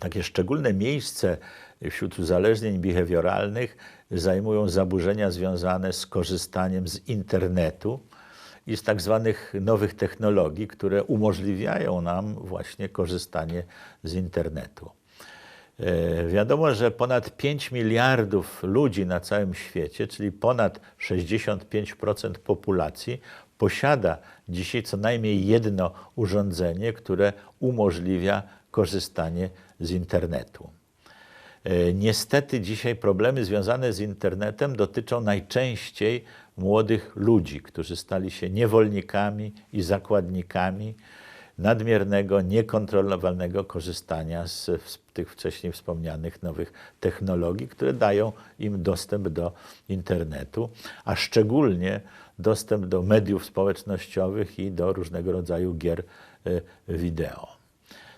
Takie szczególne miejsce wśród uzależnień behawioralnych zajmują zaburzenia związane z korzystaniem z internetu i z tak zwanych nowych technologii, które umożliwiają nam właśnie korzystanie z internetu. E, Wiadomo, że ponad 5 miliardów ludzi na całym świecie, czyli ponad 65% populacji, posiada dzisiaj co najmniej jedno urządzenie, które umożliwia korzystanie z internetu. E, Niestety dzisiaj problemy związane z internetem dotyczą najczęściej młodych ludzi, którzy stali się niewolnikami i zakładnikami nadmiernego, niekontrolowanego korzystania z, z tych wcześniej wspomnianych nowych technologii, które dają im dostęp do internetu, a szczególnie dostęp do mediów społecznościowych i do różnego rodzaju gier y, wideo.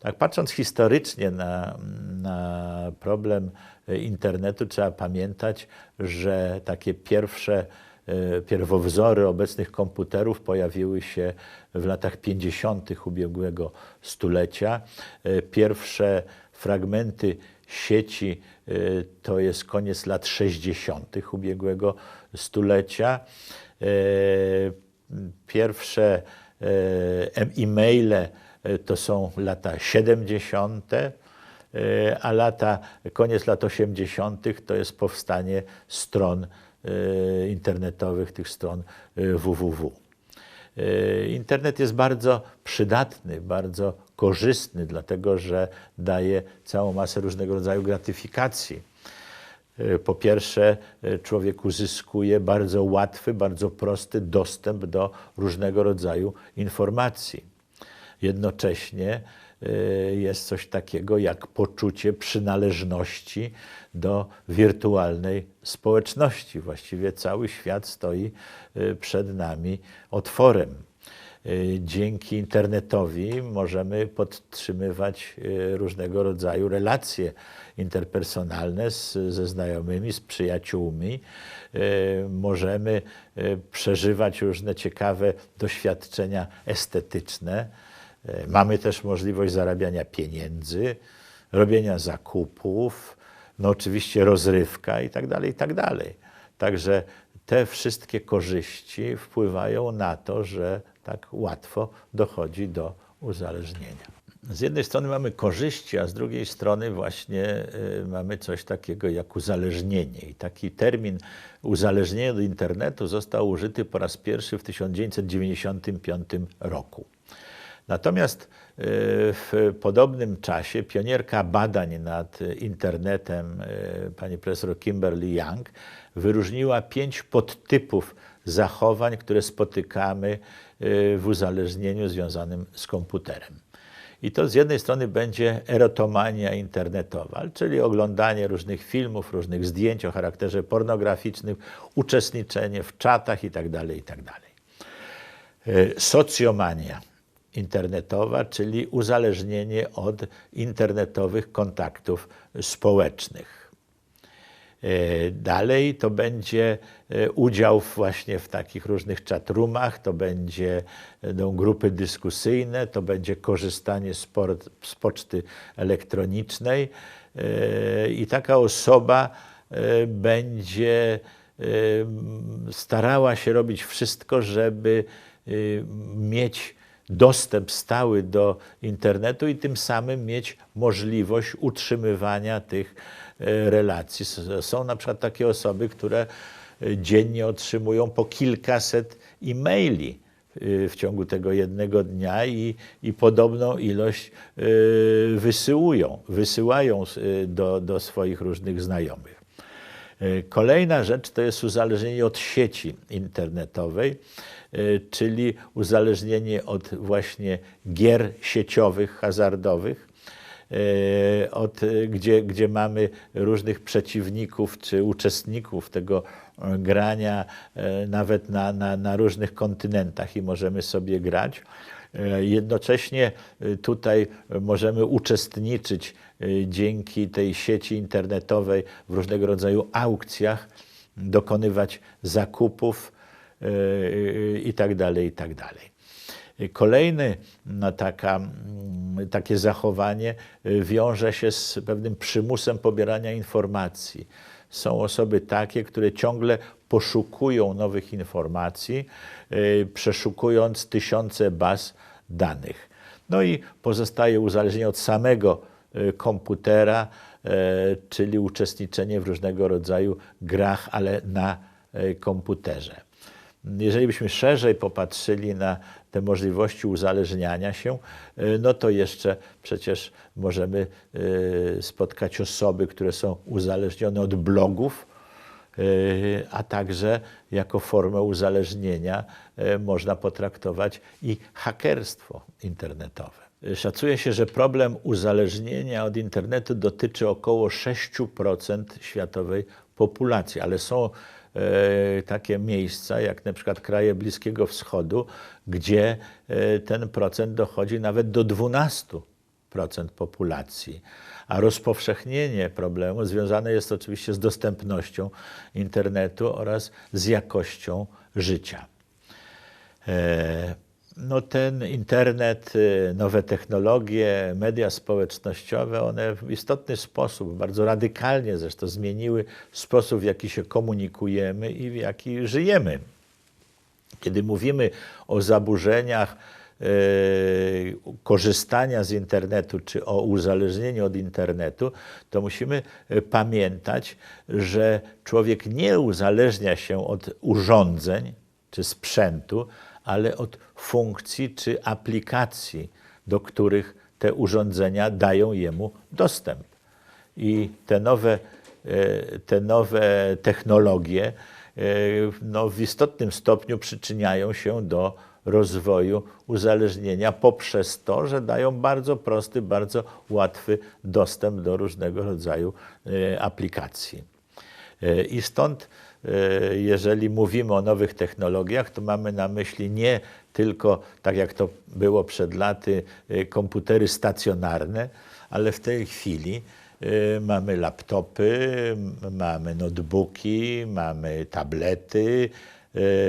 Tak patrząc historycznie na, na problem internetu, trzeba pamiętać, że takie pierwsze e, pierwowzory obecnych komputerów pojawiły się w latach 50. ubiegłego stulecia. Pierwsze fragmenty sieci to jest koniec lat 60. ubiegłego stulecia. E, Pierwsze e, e-maile e, to są lata 70., e, a lata, koniec lat 80. to jest powstanie stron internetowych, tych stron www. Internet jest bardzo przydatny, bardzo korzystny, dlatego że daje całą masę różnego rodzaju gratyfikacji. E, Po pierwsze, e, człowiek uzyskuje bardzo łatwy, bardzo prosty dostęp do różnego rodzaju informacji. Jednocześnie e, jest coś takiego jak poczucie przynależności do wirtualnej społeczności. Właściwie cały świat stoi przed nami otworem. E, Dzięki internetowi możemy podtrzymywać e, różnego rodzaju relacje interpersonalne z, ze znajomymi, z przyjaciółmi. E, Możemy przeżywać różne ciekawe doświadczenia estetyczne. Mamy też możliwość zarabiania pieniędzy, robienia zakupów, no oczywiście rozrywka i tak dalej, i tak dalej. Także te wszystkie korzyści wpływają na to, że tak łatwo dochodzi do uzależnienia. Z jednej strony mamy korzyści, a z drugiej strony właśnie y, mamy coś takiego jak uzależnienie. I taki termin uzależnienie od internetu został użyty po raz pierwszy w 1995 roku. Natomiast y, w podobnym czasie pionierka badań nad internetem, y, pani profesor Kimberly Young, wyróżniła pięć podtypów zachowań, które spotykamy y, w uzależnieniu związanym z komputerem. I to z jednej strony będzie erotomania internetowa, czyli oglądanie różnych filmów, różnych zdjęć o charakterze pornograficznym, uczestniczenie w czatach itd. itd. Y, Socjomania internetowa, czyli uzależnienie od internetowych kontaktów społecznych. E, Dalej to będzie e, udział właśnie w takich różnych chatroomach, to będzie, będą grupy dyskusyjne, to będzie korzystanie z, port, z poczty elektronicznej e, i taka osoba będzie starała się robić wszystko, żeby mieć dostęp stały do internetu i tym samym mieć możliwość utrzymywania tych e, relacji. Są na przykład takie osoby, które e, dziennie otrzymują po kilkaset e-maili e, w ciągu tego jednego dnia i, i podobną ilość wysyłują, wysyłają do, do swoich różnych znajomych. Kolejna rzecz to jest uzależnienie od sieci internetowej, czyli uzależnienie od właśnie gier sieciowych, hazardowych, e, od, e, gdzie, gdzie mamy różnych przeciwników czy uczestników tego grania nawet na, na, na różnych kontynentach i możemy sobie grać. Jednocześnie tutaj możemy uczestniczyć dzięki tej sieci internetowej w różnego rodzaju aukcjach, dokonywać zakupów i tak dalej, i tak dalej. Kolejny no, taka mm, takie zachowanie y, wiąże się z pewnym przymusem pobierania informacji. Są osoby takie, które ciągle poszukują nowych informacji, y, przeszukując tysiące baz danych. No i pozostaje uzależnienie od samego y, komputera, czyli uczestniczenie w różnego rodzaju grach, ale na komputerze. Jeżeli byśmy szerzej popatrzyli na te możliwości uzależniania się, y, no to jeszcze przecież możemy y, spotkać osoby, które są uzależnione od blogów, y, a także jako formę uzależnienia można potraktować i hakerstwo internetowe. Szacuje się, że problem uzależnienia od internetu dotyczy około 6% światowej populacji, ale są E, takie miejsca, jak na przykład kraje Bliskiego Wschodu, gdzie e, ten procent dochodzi nawet do 12% populacji. A rozpowszechnienie problemu związane jest oczywiście z dostępnością internetu oraz z jakością życia. No ten internet, y, nowe technologie, media społecznościowe, one w istotny sposób, bardzo radykalnie zresztą zmieniły sposób, w jaki się komunikujemy i w jaki żyjemy. Kiedy mówimy o zaburzeniach y, korzystania z internetu, czy o uzależnieniu od internetu, to musimy pamiętać, że człowiek nie uzależnia się od urządzeń czy sprzętu, ale od funkcji czy aplikacji, do których te urządzenia dają jemu dostęp. I te nowe, e, te nowe technologie e, no, w istotnym stopniu przyczyniają się do rozwoju uzależnienia poprzez to, że dają bardzo prosty, bardzo łatwy dostęp do różnego rodzaju e, aplikacji. I stąd jeżeli mówimy o nowych technologiach, to mamy na myśli nie tylko, tak jak to było przed laty, e, komputery stacjonarne, ale w tej chwili e, mamy laptopy, mamy notebooki, mamy tablety,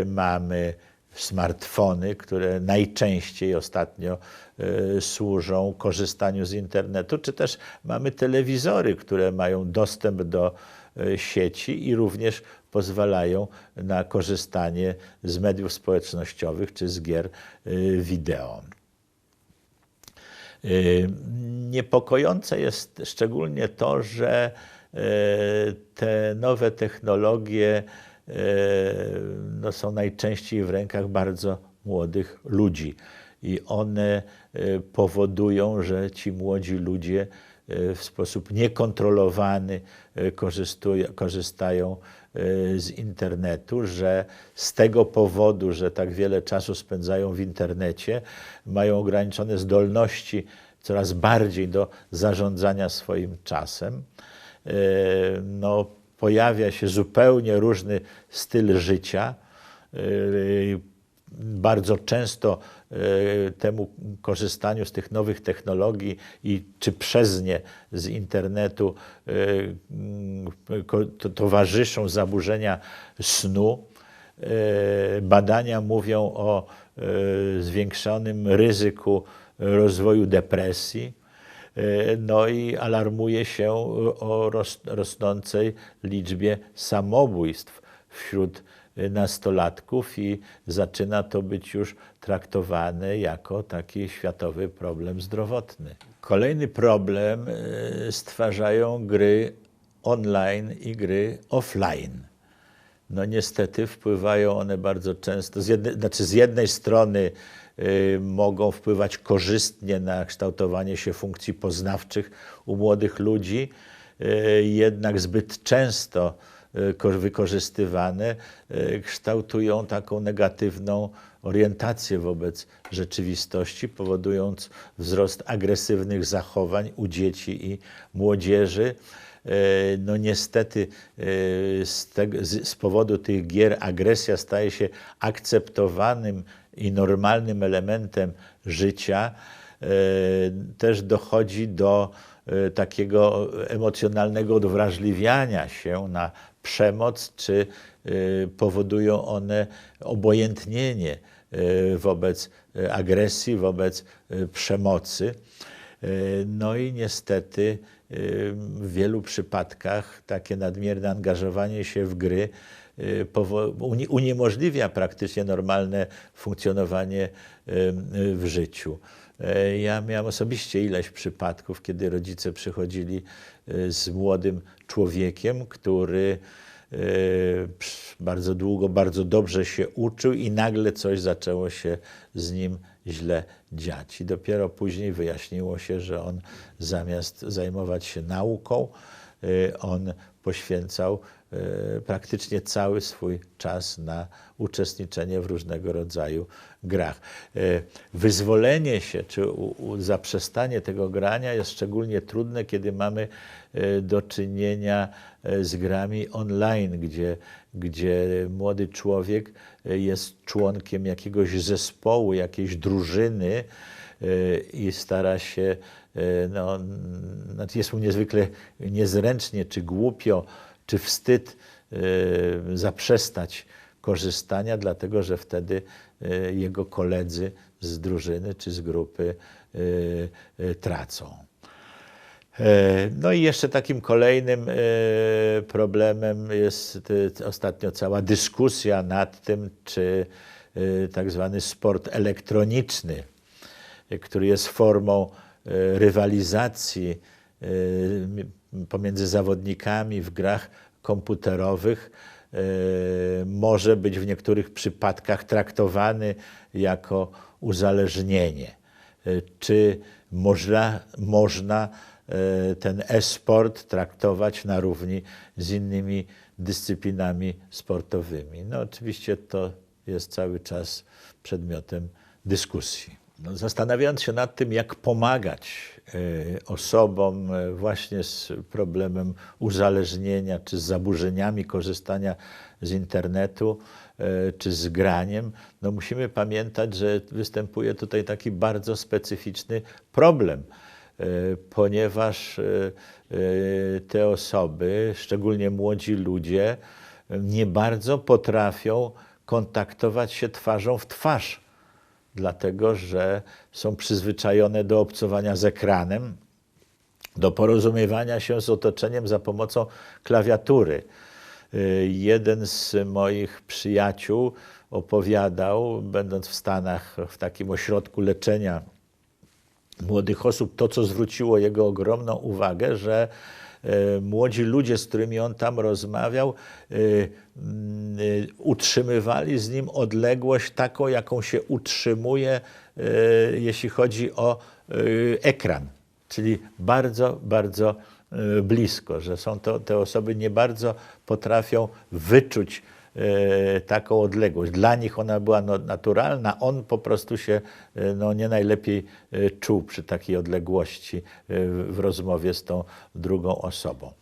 mamy smartfony, które najczęściej ostatnio służą korzystaniu z internetu, czy też mamy telewizory, które mają dostęp do sieci i również pozwalają na korzystanie z mediów społecznościowych czy z gier y, wideo. Niepokojące jest szczególnie to, że te nowe technologie no, są najczęściej w rękach bardzo młodych ludzi i one powodują, że ci młodzi ludzie w sposób niekontrolowany korzystają z internetu, że z tego powodu, że tak wiele czasu spędzają w internecie, mają ograniczone zdolności coraz bardziej do zarządzania swoim czasem. No, pojawia się zupełnie różny styl życia. Y, bardzo często e, temu korzystaniu z tych nowych technologii i czy przez nie z internetu e, towarzyszą zaburzenia snu. Badania mówią o zwiększonym ryzyku rozwoju depresji. No i alarmuje się o rosnącej liczbie samobójstw wśród nastolatków i zaczyna to być już traktowane jako taki światowy problem zdrowotny. Kolejny problem e, stwarzają gry online i gry offline. No niestety wpływają one bardzo często, z jednej, znaczy z jednej strony mogą wpływać korzystnie na kształtowanie się funkcji poznawczych u młodych ludzi, y, jednak zbyt często E, wykorzystywane, kształtują taką negatywną orientację wobec rzeczywistości, powodując wzrost agresywnych zachowań u dzieci i młodzieży. No niestety z, z, powodu tych gier agresja staje się akceptowanym i normalnym elementem życia. Też dochodzi do takiego emocjonalnego odwrażliwiania się na przemoc, czy y, powodują one obojętnienie wobec agresji, wobec przemocy. No i niestety w wielu przypadkach takie nadmierne angażowanie się w gry uniemożliwia praktycznie normalne funkcjonowanie w życiu. Ja miałem osobiście ileś przypadków, kiedy rodzice przychodzili z młodym człowiekiem, który bardzo długo, bardzo dobrze się uczył i nagle coś zaczęło się z nim źle dziać. I dopiero później wyjaśniło się, że on zamiast zajmować się nauką, on poświęcał praktycznie cały swój czas na uczestniczenie w różnego rodzaju grach. Wyzwolenie się czy zaprzestanie tego grania jest szczególnie trudne, kiedy mamy do czynienia z grami online, gdzie, gdzie młody człowiek jest członkiem jakiegoś zespołu, jakiejś drużyny i stara się, no, znaczy jest mu niezwykle niezręcznie czy głupio, czy wstyd zaprzestać korzystania, dlatego że wtedy jego koledzy z drużyny czy z grupy tracą. No i jeszcze takim kolejnym problemem jest ostatnio cała dyskusja nad tym, czy tak zwany sport elektroniczny, który jest formą rywalizacji pomiędzy zawodnikami w grach komputerowych, może być w niektórych przypadkach traktowany jako uzależnienie. Czy można, można ten e-sport traktować na równi z innymi dyscyplinami sportowymi? No oczywiście to jest cały czas przedmiotem dyskusji. No, zastanawiając się nad tym, jak pomagać osobom właśnie z problemem uzależnienia czy z zaburzeniami korzystania z internetu czy z graniem, no musimy pamiętać, że występuje tutaj taki bardzo specyficzny problem, ponieważ te osoby, szczególnie młodzi ludzie, nie bardzo potrafią kontaktować się twarzą w twarz dlatego że są przyzwyczajone do obcowania z ekranem, do porozumiewania się z otoczeniem za pomocą klawiatury. Jeden z moich przyjaciół opowiadał, będąc w Stanach, w takim ośrodku leczenia młodych osób, to co zwróciło jego ogromną uwagę, że młodzi ludzie, z którymi on tam rozmawiał, utrzymywali z nim odległość taką, jaką się utrzymuje, jeśli chodzi o ekran, czyli bardzo, bardzo blisko, że są to te osoby nie bardzo potrafią wyczuć taką odległość. Dla nich ona była no, naturalna, on po prostu się no, nie najlepiej czuł przy takiej odległości w rozmowie z tą drugą osobą.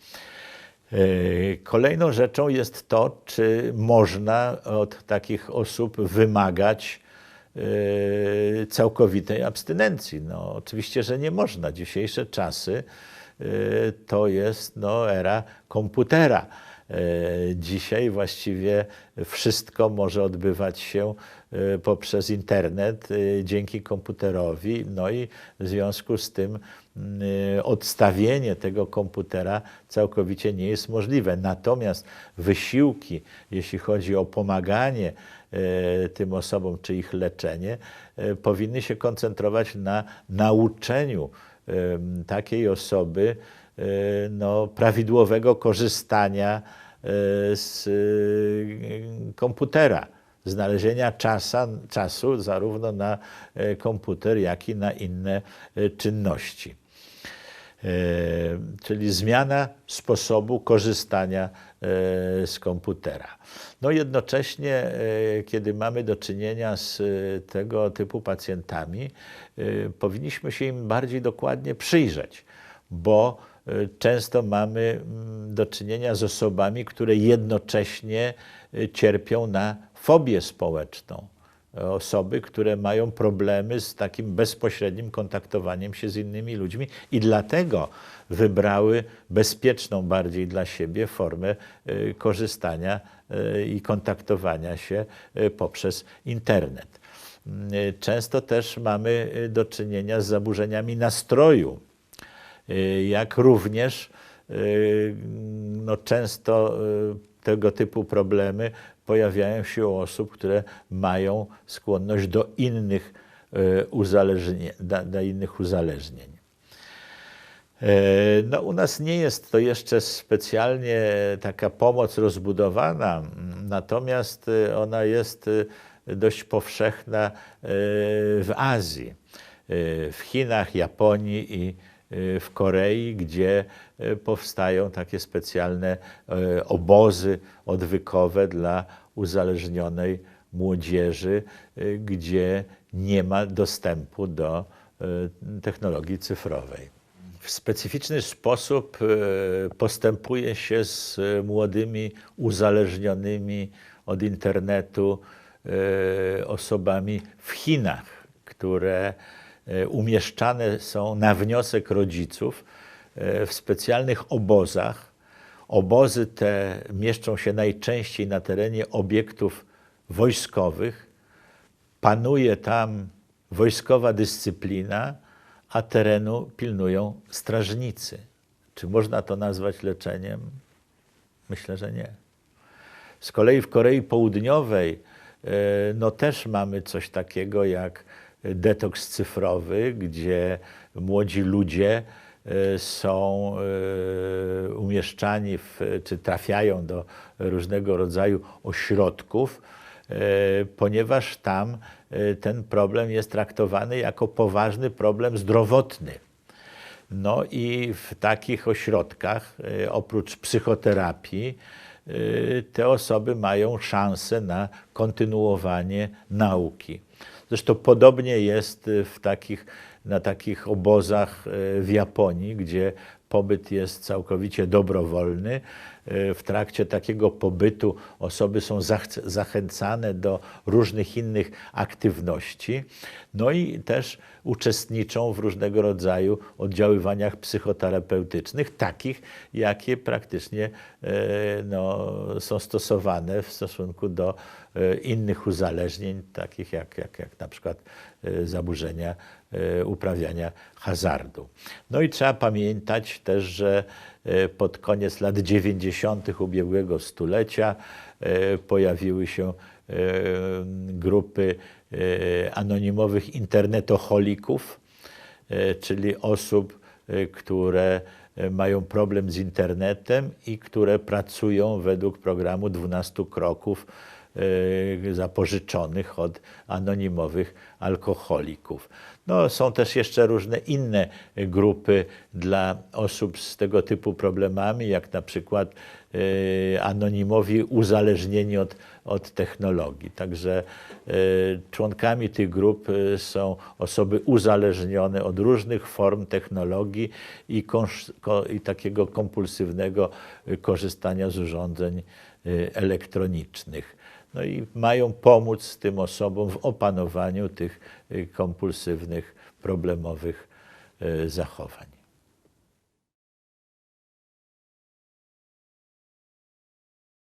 Kolejną rzeczą jest to, czy można od takich osób wymagać całkowitej abstynencji. No, oczywiście, że nie można. Dzisiejsze czasy to jest no, era komputera. Dzisiaj właściwie wszystko może odbywać się poprzez internet dzięki komputerowi, no i w związku z tym odstawienie tego komputera całkowicie nie jest możliwe. Natomiast wysiłki, jeśli chodzi o pomaganie tym osobom czy ich leczenie, powinny się koncentrować na nauczeniu takiej osoby no, prawidłowego korzystania z komputera, znalezienia czasa, czasu zarówno na komputer, jak i na inne czynności. Czyli zmiana sposobu korzystania z komputera. No jednocześnie, kiedy mamy do czynienia z tego typu pacjentami, powinniśmy się im bardziej dokładnie przyjrzeć, bo często mamy do czynienia z osobami, które jednocześnie cierpią na fobię społeczną. Osoby, które mają problemy z takim bezpośrednim kontaktowaniem się z innymi ludźmi i dlatego wybrały bezpieczną bardziej dla siebie formę korzystania i kontaktowania się poprzez internet. y, często też mamy y, do czynienia z zaburzeniami nastroju, y, jak również y, no, często y, tego typu problemy pojawiają się u osób, które mają skłonność do innych y, uzależnień, do, innych uzależnień. No, u nas nie jest to jeszcze specjalnie taka pomoc rozbudowana, natomiast y, ona jest y, dość powszechna y, w Azji, y, w Chinach, Japonii i y, w Korei, gdzie y, powstają takie specjalne y, obozy odwykowe dla uzależnionej młodzieży, y, gdzie nie ma dostępu do y, technologii cyfrowej. W specyficzny sposób postępuje się z młodymi uzależnionymi od internetu osobami w Chinach, które umieszczane są na wniosek rodziców e, w specjalnych obozach. Obozy te mieszczą się najczęściej na terenie obiektów wojskowych. Panuje tam wojskowa dyscyplina, a terenu pilnują strażnicy. Czy można to nazwać leczeniem? Myślę, że nie. Z kolei w Korei Południowej e, no też mamy coś takiego jak detoks cyfrowy, gdzie młodzi ludzie e, są e, umieszczani w, czy trafiają do różnego rodzaju ośrodków, e, ponieważ tam ten problem jest traktowany jako poważny problem zdrowotny. No i w takich ośrodkach, oprócz psychoterapii, te osoby mają szansę na kontynuowanie nauki. Zresztą podobnie jest e, w takich, na takich obozach e, w Japonii, gdzie pobyt jest całkowicie dobrowolny. E, W trakcie takiego pobytu osoby są zachęcane do różnych innych aktywności, no i też uczestniczą w różnego rodzaju oddziaływaniach psychoterapeutycznych, takich, jakie praktycznie e, no, są stosowane w stosunku do innych uzależnień, takich jak, jak, jak na przykład e, zaburzenia e, uprawiania hazardu. No i trzeba pamiętać też, że e, pod koniec lat 90. ubiegłego stulecia e, pojawiły się e, grupy e, anonimowych internetoholików, e, czyli osób, e, które e, mają problem z internetem i które pracują według programu 12 kroków e, zapożyczonych od anonimowych alkoholików. No, są też jeszcze różne inne grupy dla osób z tego typu problemami, jak na przykład e, anonimowi uzależnieni od, od technologii. Także e, członkami tych grup e, są osoby uzależnione od różnych form technologii i, i takiego kompulsywnego e, korzystania z urządzeń e, elektronicznych. No i mają pomóc tym osobom w opanowaniu tych y, kompulsywnych, problemowych y, zachowań.